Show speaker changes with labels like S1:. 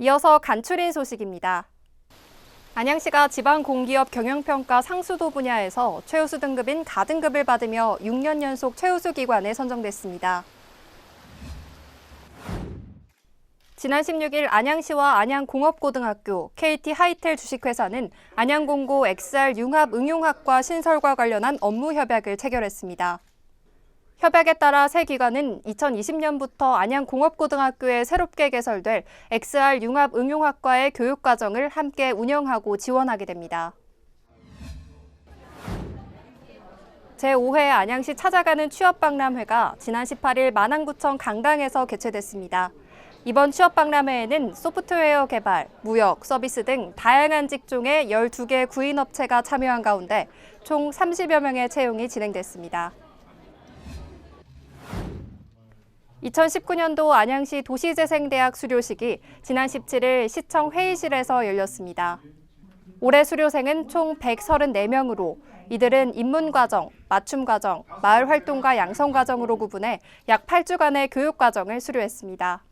S1: 이어서 간추린 소식입니다. 안양시가 지방공기업 경영평가 상수도 분야에서 최우수 등급인 가등급을 받으며 6년 연속 최우수 기관에 선정됐습니다. 지난 16일 안양시와 안양공업고등학교, KT 하이텔 주식회사는 안양공고 XR 융합 응용학과 신설과 관련한 업무 협약을 체결했습니다. 협약에 따라 새 기관은 2020년부터 안양공업고등학교에 새롭게 개설될 XR 융합 응용학과의 교육과정을 함께 운영하고 지원하게 됩니다. 제5회 안양시 찾아가는 취업박람회가 지난 18일 만안구청 강당에서 개최됐습니다. 이번 취업박람회에는 소프트웨어 개발, 무역, 서비스 등 다양한 직종의 12개 구인업체가 참여한 가운데 총 30여 명의 채용이 진행됐습니다. 2019년도 안양시 도시재생대학 수료식이 지난 17일 시청 회의실에서 열렸습니다. 올해 수료생은 총 134명으로 이들은 입문과정, 맞춤과정, 마을활동가 양성과정으로 구분해 약 8주간의 교육과정을 수료했습니다.